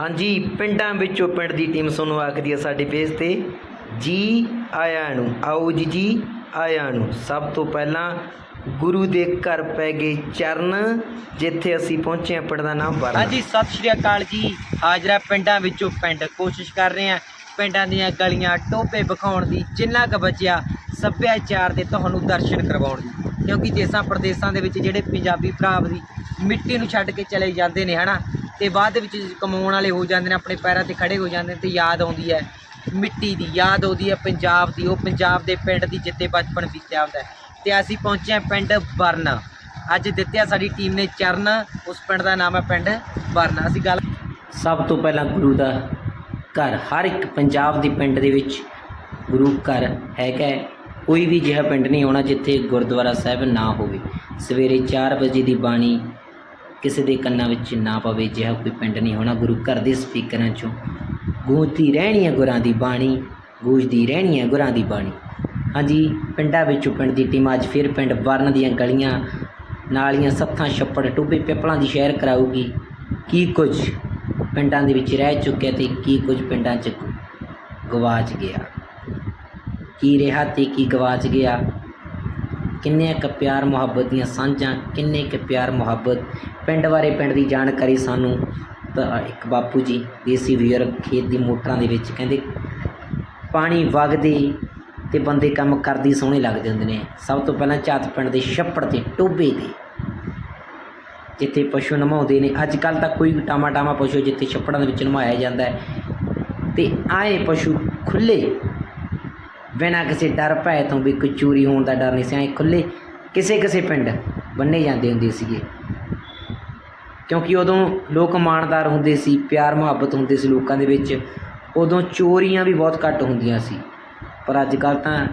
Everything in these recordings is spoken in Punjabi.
ਹਾਂਜੀ, ਪਿੰਡਾਂ ਵਿੱਚੋਂ ਪਿੰਡ ਦੀ ਟੀਮ ਤੁਹਾਨੂੰ ਆਖਦੀ ਹੈ ਸਾਡੇ ਪੇਜ ਤੇ। ਜੀ ਆਇਆਂ ਨੂੰ, ਆਓ ਜੀ ਜੀ ਆਇਆਂ ਨੂੰ। ਸਭ ਤੋਂ ਪਹਿਲਾਂ ਗੁਰੂ ਦੇ ਘਰ ਪੈ ਗਏ ਚਰਨ, ਜਿੱਥੇ ਅਸੀਂ ਪਹੁੰਚੇ ਹਾਂ, ਪਿੰਡ ਦਾ ਨਾਮ ਵਰਨ ਹਾਂਜੀ, ਸਤਿ ਸ਼੍ਰੀ ਅਕਾਲ ਜੀ। ਹਾਜ਼ਰਾ ਪਿੰਡਾਂ ਵਿੱਚੋਂ ਪਿੰਡ, ਕੋਸ਼ਿਸ਼ ਕਰ ਰਹੇ ਹਾਂ ਪਿੰਡਾਂ ਦੀਆਂ ਗਲੀਆਂ ਟੋਪੇ ਵਿਖਾਉਣ ਦੀ, ਜਿੰਨਾ ਕੁ ਬਚਿਆ ਸੱਭਿਆਚਾਰ ਦੇ ਤੁਹਾਨੂੰ ਦਰਸ਼ਨ ਕਰਵਾਉਣ ਦੀ। ਕਿਉਂਕਿ ਦੇਸਾਂ ਪ੍ਰਦੇਸਾਂ ਦੇ ਵਿੱਚ ਜਿਹੜੇ ਪੰਜਾਬੀ ਭਰਾ ਦੀ ਮਿੱਟੀ ਨੂੰ ਛੱਡ ਕੇ ਚਲੇ ਜਾਂਦੇ ਨੇ, ਹਨਾ? ਤੇ ਬਾਅਦ ਦੇ ਵਿੱਚ ਕਮਾਉਣ ਵਾਲੇ ਹੋ ਜਾਂਦੇ ਨੇ, ਆਪਣੇ ਪੈਰਾਂ ਤੇ ਖੜੇ ਹੋ ਜਾਂਦੇ ਨੇ ਤੇ ਯਾਦ ਆਉਂਦੀ ਹੈ। ਮਿੱਟੀ ਦੀ ਯਾਦ ਆਉਂਦੀ ਹੈ, ਪੰਜਾਬ ਦੀ, ਉਹ ਪੰਜਾਬ ਦੇ ਪਿੰਡ ਦੀ ਜਿੱਤੇ ਬਚਪਨ ਬੀਤਿਆ ਹੁੰਦਾ ਹੈ। ਤੇ ਅਸੀਂ ਪਹੁੰਚੇ ਹਾਂ ਪਿੰਡ ਬਰਨ ਅੱਜ ਦਿੱਤਿਆ ਸਾਡੀ ਟੀਮ ਨੇ ਚਰਨ, ਉਸ ਪਿੰਡ ਦਾ ਨਾਮ ਹੈ ਪਿੰਡ ਬਰਨ ਅਸੀਂ ਗੱਲ ਸਭ ਤੋਂ ਪਹਿਲਾਂ ਗੁਰੂ ਦਾ ਘਰ, ਹਰ ਇੱਕ ਪੰਜਾਬ ਦੇ ਪਿੰਡ ਦੇ ਵਿੱਚ ਗੁਰੂ ਘਰ ਹੈਗਾ ਕੋਈ ਵੀ ਅਜਿਹਾ ਪਿੰਡ ਨਹੀਂ ਹੋਣਾ ਜਿੱਥੇ ਗੁਰਦੁਆਰਾ ਸਾਹਿਬ ਨਾ ਹੋਵੇ। ਸਵੇਰੇ 4 ਵਜੇ ਦੀ ਬਾਣੀ ਕਿਸੇ ਦੇ ਕੰਨਾਂ ਵਿੱਚ ਨਾ ਪਵੇ, ਜਿਹਾ ਕੋਈ ਪਿੰਡ ਨਹੀਂ ਹੋਣਾ। ਗੁਰੂ ਘਰ ਦੇ ਸਪੀਕਰਾਂ 'ਚੋਂ ਗੂੰਜਦੀ ਰਹਿਣੀ ਹੈ ਗੁਰਾਂ ਦੀ ਬਾਣੀ, ਗੂੰਜਦੀ ਰਹਿਣੀ ਹੈ ਗੁਰਾਂ ਦੀ ਬਾਣੀ। ਹਾਂਜੀ, ਪਿੰਡਾਂ ਵਿੱਚੋਂ ਪਿੰਡ ਦੀ ਟੀਮ ਅੱਜ ਫਿਰ ਪਿੰਡ ਬਰਨ ਦੀਆਂ ਗਲੀਆਂ ਨਾਲੀਆਂ, ਸੱਥਾਂ, ਛੱਪੜ ਟੁੱਬੇ ਪਿੱਪਲਾਂ ਦੀ ਸ਼ਹਿਰ ਕਰਾਊਗੀ। ਕੀ ਕੁਝ ਪਿੰਡਾਂ ਦੇ ਵਿੱਚ ਰਹਿ ਚੁੱਕਿਆ ਤੇ ਕੀ ਕੁਝ ਪਿੰਡਾਂ 'ਚ ਗਵਾਚ ਗਿਆ? ਕੀ ਰਿਹਾ ਤੇ ਕੀ ਗਵਾਚ ਗਿਆ? ਕਿੰਨੇ ਕੁ ਪਿਆਰ ਮੁਹੱਬਤ ਦੀਆਂ ਸਾਂਝਾਂ, ਕਿੰਨੇ ਕੁ ਪਿਆਰ ਮੁਹੱਬਤ? ਪਿੰਡ ਬਾਰੇ ਪਿੰਡ ਦੀ ਜਾਣਕਾਰੀ ਸਾਨੂੰ ਤਾਂ ਇੱਕ ਬਾਪੂ ਜੀ, ਦੇਸੀ ਵੀਰ ਖੇਤ ਦੀ ਮੋਟਰਾਂ ਦੇ ਵਿੱਚ ਕਹਿੰਦੇ, ਪਾਣੀ ਵਗਦੇ ਤੇ ਬੰਦੇ ਕੰਮ ਕਰਦੀ ਸੋਹਣੇ ਲੱਗਦੇ ਹੁੰਦੇ ਨੇ। ਸਭ ਤੋਂ ਪਹਿਲਾਂ ਝਾਤ ਪਿੰਡ ਦੇ ਛੱਪੜ ਤੇ ਟੋਬੇ ਤੇ ਜਿੱਥੇ ਪਸ਼ੂ ਨਮਾਉਂਦੇ ਨੇ। ਅੱਜ ਕੱਲ ਤਾਂ ਕੋਈ ਟਾਮਾ ਟਾਮਾ ਪਸ਼ੂ ਜਿੱਥੇ ਛੱਪੜਾਂ ਦੇ ਵਿੱਚ ਨਮਾਇਆ ਜਾਂਦਾ ਹੈ ਤੇ ਆਏ ਪਸ਼ੂ ਖੁੱਲੇ ਬਿਨਾਂ ਕਿਸੇ ਡਰ ਭੈ ਤੋਂ ਵੀ ਕੋਈ ਚੋਰੀ ਹੋਣ ਦਾ ਡਰ ਨਹੀਂ ਸੀ, ਐਂ ਖੁੱਲੇ ਕਿਸੇ ਕਿਸੇ ਪਿੰਡ ਬੰਨੇ ਜਾਂਦੇ ਹੁੰਦੇ ਸੀਗੇ। ਕਿਉਂਕਿ ਉਦੋਂ ਲੋਕ ਇਮਾਨਦਾਰ ਹੁੰਦੇ ਸੀ, ਪਿਆਰ ਮੁਹੱਬਤ ਹੁੰਦੇ ਸੀ ਲੋਕਾਂ ਦੇ ਵਿੱਚ, ਉਦੋਂ ਚੋਰੀਆਂ ਵੀ ਬਹੁਤ ਘੱਟ ਹੁੰਦੀਆਂ ਸੀ। ਪਰ ਅੱਜ ਕੱਲ ਤਾਂ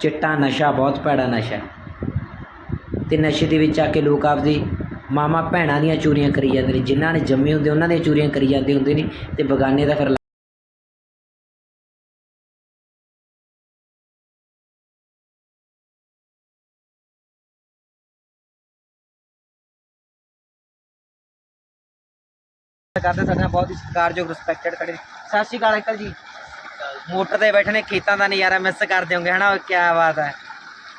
ਚਿੱਟਾ ਨਸ਼ਾ ਬਹੁਤ ਭੈੜਾ ਨਸ਼ਾ ਤੇ ਨਸ਼ੇ ਦੇ ਵਿੱਚ ਆ ਕੇ ਲੋਕ ਆਪਦੇ ਮਾਮਾ ਭੈਣਾਂ ਦੀਆਂ ਚੋਰੀਆਂ ਕਰੀ ਜਾਂਦੇ ਨੇ, ਜਿਨ੍ਹਾਂ ਨੇ ਜੰਮੇ ਹੁੰਦੇ ਉਹਨਾਂ ਦੀਆਂ ਚੋਰੀਆਂ ਕਰੀ ਜਾਂਦੇ ਹੁੰਦੇ ਨੇ ਤੇ ਬਗਾਨੇ ਦਾ ਫਿਰ ਕਰਦੇ ਸਾਡੇ ਨਾਲ ਬਹੁਤ ਹੀ ਸਤਿਕਾਰਯੋਗ ਰਿਸਪੈਕਟਡ ਖੜੇ ਨੇ। ਸਤਿ ਸ਼੍ਰੀ ਅਕਾਲ ਅੰਕਲ ਜੀ। ਮੋਟਰ ਤੇ ਬੈਠੇ ਨੇ ਖੇਤਾਂ ਦਾ ਨਜ਼ਾਰਾ ਮਿਸ ਕਰਦੇ ਹੋਗੇ ਹਨਾ? ਕੀ ਬਾਤ ਹੈ।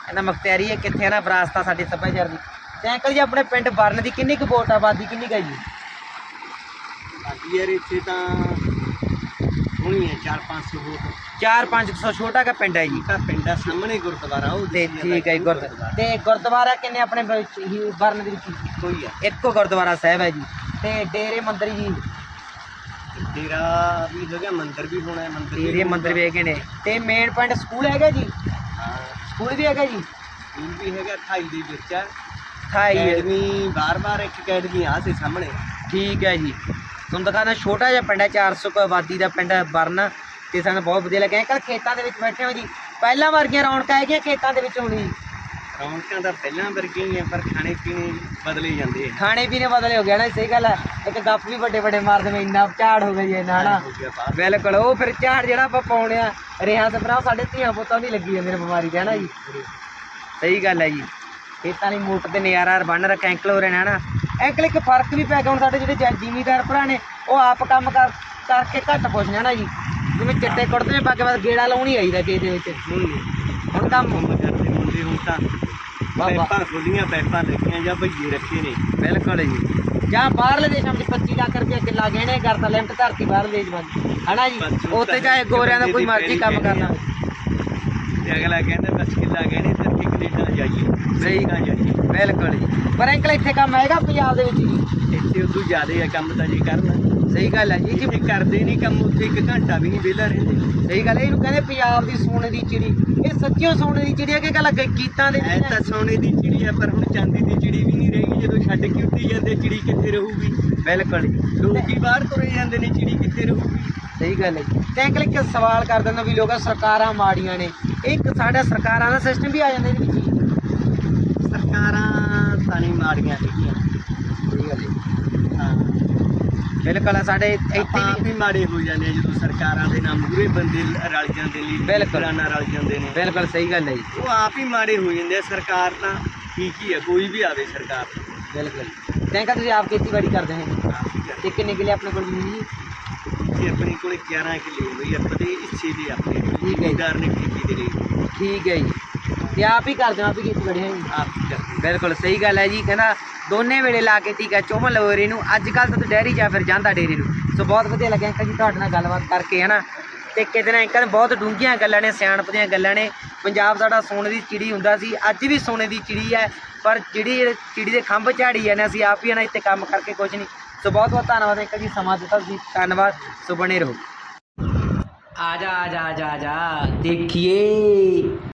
ਇਹਨਾਂ ਮਖਤਿਆਰੀ ਹੈ ਕਿੱਥੇ ਹੈ ਨਾ ਵਿਰਾਸਤਾਂ ਸਾਡੀ ਸੱਭਿਆਚਾਰ ਦੀ। ਤੇ ਅੰਕਲ ਜੀ ਆਪਣੇ ਪਿੰਡ ਬਰਨ ਦੀ ਕਿੰਨੀ ਕੁ ਵੋਟ ਆਬਾਦੀ ਕਿੰਨੀ ਕੁ ਹੈ ਜੀ ਸਾਡੀ ਯਾਰ ਇੱਥੇ ਤਾਂ ਹੋਣੀ ਹੈ 4-500 ਵੋਟ। 4-500 ਛੋਟਾ ਕਾ ਪਿੰਡ ਹੈ ਜੀ। ਤਾਂ ਪਿੰਡ ਦਾ ਸਾਹਮਣੇ ਗੁਰਦੁਆਰਾ ਉਹ ਤੇ ਠੀਕ ਹੈ ਜੀ, ਗੁਰਦ ਤੇ ਗੁਰਦੁਆਰਾ ਕਿੰਨੇ ਆਪਣੇ ਵਿੱਚ ਹੀ ਬਰਨ ਦੇ ਵਿੱਚ ਕੋਈ ਆ। ਇੱਕੋ ਗੁਰਦੁਆਰਾ ਸਾਹਿਬ ਹੈ ਜੀ। ਤੇ ਡੇਰੇ ਮੰਦਰ ਜੀ। ਤੇਰਾ ਵੀ ਹੈਗਾ ਮੰਦਿਰ ਵੀ ਹੋਣਾ ਹੈ ਮੰਦਿਰ ਡੇਰੇ ਮੰਦਰ ਵੀ ਹੈਗੇ ਨੇ। ਤੇ ਮੇਨ ਪੁਆਇੰਟ ਸਕੂਲ ਹੈਗਾ ਜੀ? ਸਕੂਲ ਵੀ ਹੈਗਾ ਜੀ? ਸਕੂਲ ਵੀ ਹੈਗਾ 28 ਦੇ ਵਿੱਚ ਹੈ। ਥਾਈ। ਅਕੈਡਮੀ ਬਾਰ-ਬਾਰ ਇੱਕ ਅਕੈਡਮੀ ਆ ਸੇ ਸਾਹਮਣੇ। ਠੀਕ ਹੈ ਜੀ। ਤੁਹਾਨੂੰ ਦਿਖਾਣਾ ਛੋਟਾ ਜਿਹਾ ਪਿੰਡ ਹੈ 400 ਕੁ ਆਬਾਦੀ ਦਾ ਪਿੰਡ ਹੈ ਬਰਨ ਤੇ ਸਾਨੂੰ ਬਹੁਤ ਵਧੀਆ ਲੱਗਿਆ। ਕੱਲ ਖੇਤਾਂ ਦੇ ਵਿੱਚ ਬੈਠੇ ਹੋ ਜੀ। ਪਹਿਲਾਂ ਵਰਗੀਆਂ ਰੌਣਕਾਂ ਹੈਗੀਆਂ ਖੇਤਾਂ ਦੇ ਵਿੱਚ ਹੁਣੀ। ਰੌਣਕਾਂ ਤਾਂ ਪਹਿਲਾਂ ਵਰਗੀਆਂ ਹੀ ਆ ਪਰ ਖਾਣੇ ਪੀਣੇ ਬਦਲੇ ਜਾਂਦੇ ਆ। ਖਾਣੇ ਪੀਣੇ ਬਦਲੇ ਹੋ ਗਿਆ ਨਾ ਸਹੀ ਗੱਲ ਹੈ ਇੱਕ ਗੱਪ ਵੀ ਵੱਡੇ ਵੱਡੇ ਮਾਰਦੇ ਮੈਂ ਇੰਨਾ ਝਾੜ ਹੋ ਗਈ ਇੰਨਾ ਨਾ ਹੋ ਗਿਆ ਬਾਹਰ। ਬਿਲਕੁਲ ਉਹ ਫਿਰ ਝਾੜ ਜਿਹੜਾ ਆਪਾਂ ਪਾਉਣੇ ਆ ਰੇਹਾਂ ਤੇ ਭਰਾ ਸਾਡੇ ਧੀਆਂ ਪੁੱਤਾਂ ਦੀ ਲੱਗੀ ਜਾਂਦੇ ਨੇ ਬਿਮਾਰੀ ਹਨਾ ਜੀ? ਸਹੀ ਗੱਲ ਹੈ ਜੀ। ਖੇਤਾਂ ਦੀ ਮੋਟਰ ਤੇ ਨਜ਼ਾਰਾ ਬੰਨ ਰੱਖਿਆ ਅੰਕਲ ਹੋਰੇ ਨੇ ਹਨਾ? ਅੰਕਲ ਇੱਕ ਫ਼ਰਕ ਵੀ ਪੈ ਗਿਆ ਹੁਣ ਸਾਡੇ ਜਿਹੜੇ ਜ- ਜ਼ਿਮੀਂਦਾਰ ਭਰਾ ਨੇ ਉਹ ਆਪ ਕੰਮ ਕਰ ਕਰਕੇ ਘੱਟ ਪੁੱਛਦੇ ਹਨਾ ਜੀ? ਜਿਵੇਂ ਚਿੱਟੇ ਕੁੜਤੇ ਨੇ ਪਾ ਕੇ ਬਸ ਗੇੜਾ ਲਾਉਣੀ ਆਈਦਾ ਖੇਤ ਦੇ ਵਿੱਚ। ਹੁਣ ਕੰਮ ਕੰਮ ਕਰਦੇ ਮੁੰਡੇ ਹੁਣ ਤਾਂ ਵਾਹ ਵਾਹ। ਪੈਪਾਂ ਖੋਲੀਆਂ ਪੈਪਾਂ ਰੱਖੀਆਂ ਜਾਂ ਭਈਏ ਰੱਖੇ ਨੇ। ਬਿਲਕੁਲ ਜੀ। ਜਾਂ ਬਾਹਰਲੇ ਦੇਸ਼ਾਂ ਵਿੱਚ 25 ਲੱਖ ਰੁਪਏ ਕਿੱਲਾ ਗਹਿਣੇ ਕਰਤਾ ਲਿਮਟ ਧਰਤੀ ਬਾਹਰਲੇ ਦੇਸ਼ ਵਿੱਚ ਹਨਾ ਜੀ? ਬਸ ਉੱਥੇ ਚਾਹੇ ਗੋਰਿਆਂ ਦਾ ਕੋਈ ਮਰਜ਼ੀ ਕੰਮ ਕਰਨਾ। ਤੇ ਅਗਲਾ ਕਹਿੰਦਾ ਬਸ ਕਿੱਲਾ ਗਹਿਣੇ ਤੇ ਇੱਥੇ ਕੈਨੇਡਾ ਜਾਈਏ। ਸਹੀ। ਨਾ ਜਾਈਏ। ਬਿਲਕੁਲ ਜੀ। ਪਰ ਅੰਕਲ ਇੱਥੇ ਕੰਮ ਹੈਗਾ ਪੰਜਾਬ ਦੇ ਵਿੱਚ ਜੀ? ਇੱਥੇ ਉਦੋਂ ਜ਼ਿਆਦੇ ਆ ਕੰਮ ਤਾਂ ਜੇ ਕਰਨ। ਸਹੀ ਗੱਲ ਹੈ ਜੀ। ਜੇ ਕਰਦੇ ਨਹੀਂ ਕੰਮ ਉੱਥੇ ਇੱਕ ਘੰਟਾ ਵੀ ਨਹੀਂ ਵਿਹਲਾ ਰਹਿੰਦੇ। ਸਹੀ ਗੱਲ ਹੈ ਇਹਨੂੰ ਕਹਿੰਦੇ ਪੰਜਾਬ ਦੀ ਸੋਨੇ ਦੀ ਚਿੜੀ। ਇਹ ਸੱਚੀਓ ਸੋਨੇ ਦੀ ਚਿੜੀ ਹੈ ਕਿ ਗੱਲ ਅੱਗੇ ਗੀਤਾਂ ਦੇ ਐ ਤਾਂ ਸੋਨੇ ਦੀ ਚਿੜੀ ਆ ਪਰ ਹੁਣ ਚਾਂਦੀ ਦੀ ਚਿੜੀ ਵੀ ਨਹੀਂ ਰਹੀ ਜਦੋਂ ਛੱਡ ਕੇ ਉੱਡੀ ਜਾਂਦੇ ਚਿੜੀ ਕਿੱਥੇ ਰਹੂਗੀ? ਬਿਲਕੁਲ ਜੀ। ਲੋਕ ਹੀ ਬਾਹਰ ਤੁਰੇ ਜਾਂਦੇ ਨੇ ਚਿੜੀ ਕਿੱਥੇ ਰਹੂਗੀ? ਸਹੀ ਗੱਲ ਹੈ ਜੀ। ਤੇ ਅੰਕਲ ਇੱਕ ਸਵਾਲ ਕਰ ਦਿੰਦਾ ਵੀ ਲੋਕਾਂ ਸਰਕਾਰਾਂ ਮਾੜੀਆਂ ਨੇ। ਇੱਕ ਸਾਡਾ ਸਰਕਾਰਾਂ ਦਾ ਸਿਸਟਮ ਵੀ ਆ ਜਾਂਦਾ ਇਹਦੇ ਵਿੱਚ। ਜੀ। ਸਰਕਾਰਾਂ ਤਾਂ ਨਹੀਂ ਮਾੜੀਆਂ ਸਹੀ ਗੱਲ ਹੈ। ਹਾਂ। ਬਿਲਕੁਲ ਸਾਡੇ ਇੱਥੇ ਵੀ ਹੀ ਮਾੜੇ ਹੋ ਜਾਂਦੇ ਆ ਜਦੋਂ ਸਰਕਾਰਾਂ ਦੇ ਨਾਲ ਮੂਰੇ ਬੰਦੇ ਰਲ ਜਾਂਦੇ ਨੇ ਬਿਲਕੁਲ। ਨਾਲ ਰਲ ਜਾਂਦੇ ਨੇ। ਬਿਲਕੁਲ ਸਹੀ ਗੱਲ ਹੈ ਜੀ। ਉਹ ਆਪ ਹੀ ਮਾੜੇ ਹੋ ਜਾਂਦੇ ਆ ਸਰਕਾਰ ਤਾਂ ਠੀਕ ਹੀ ਆ ਕੋਈ ਵੀ ਆਵੇ ਸਰਕਾਰ। ਬਿਲਕੁਲ। ਤੇ ਅੰਕਲ ਤੁਸੀਂ ਆਪ ਖੇਤੀਬਾੜੀ ਕਰਦੇ ਹੋ ਆਪ ਹੀ ਤੇ ਕਿੰਨੇ ਕਿੱਲੇ ਆਪਣੇ ਕੋਲ ਜ਼ਮੀਨ ਜੀ। ਤੇ ਆਪਣੇ ਕੋਲੇ 11 ਕਿੱਲੇ ਬਈ ਆਪਾਂ ਦੇ ਹਿੱਸੇ ਦੇ ਆਪਣੇ ਠੀਕ ਹੈ। ਜ਼ਿਮੀਦਾਰ ਨੇ ਠੇਕੇ ਠੀਕ ਹੈ ਜੀ। ਤੇ ਆਪ ਹੀ ਕਰਦੇ ਹੋ ਆਪ ਹੀ ਕੀਤੀ ਬੜੇ ਹੈ ਜੀ? ਹੀ ਕਰਦੇ ਬਿਲਕੁਲ ਸਹੀ ਗੱਲ ਹੈ ਜੀ। ਕਹਿੰਦਾ ਦੋਨੇ ਵੇਲੇ ਲਾ ਕੇ ਟੀਕਾ ਚੁੰਮ ਲਓ ਇਹਨੂੰ ਅੱਜ ਕੱਲ ਤਾਂ ਡੈਰੀ ਜਾਂ ਫਿਰ ਜਾਂਦਾ ਡੇਰੀ ਨੂੰ। ਸੋ ਬਹੁਤ ਵਧੀਆ ਲੱਗਿਆ ਅੰਕਲ ਜੀ ਤੁਹਾਡੇ ਨਾਲ ਗੱਲਬਾਤ ਕਰਕੇ ਹਨਾ ਤੇ ਕਿਤੇ ਨਾ ਅੰਕਲ ਬਹੁਤ ਡੂੰਘੀਆਂ ਗੱਲਾਂ ਨੇ ਸਿਆਣਪ ਦੀਆਂ ਗੱਲਾਂ ਨੇ। ਪੰਜਾਬ ਸਾਡਾ ਸੋਨੇ ਦੀ ਚਿੜੀ ਹੁੰਦਾ ਸੀ। ਅੱਜ ਵੀ ਸੋਨੇ ਦੀ ਚਿੜੀ ਹੈ। ਪਰ ਜਿਹੜੀ ਚਿੜੀ ਦੇ ਖੰਭ ਝਾੜੀ ਹੈ ਨਾ ਅਸੀਂ ਆਪ ਹੀ ਨਾ ਇੱਥੇ ਕੰਮ ਕਰਕੇ ਕੁਝ ਨਹੀਂ। ਸੋ ਬਹੁਤ ਬਹੁਤ ਧੰਨਵਾਦ ਅੰਕਲ ਜੀ। ਸਮਾਂ ਦਿੱਤਾ ਤੁਸੀਂ ਧੰਨਵਾਦ। ਸੋ ਬਣੇ ਰਹੋ। ਆ ਜਾ ਆ ਜਾ ਆ ਦੇਖੀਏ।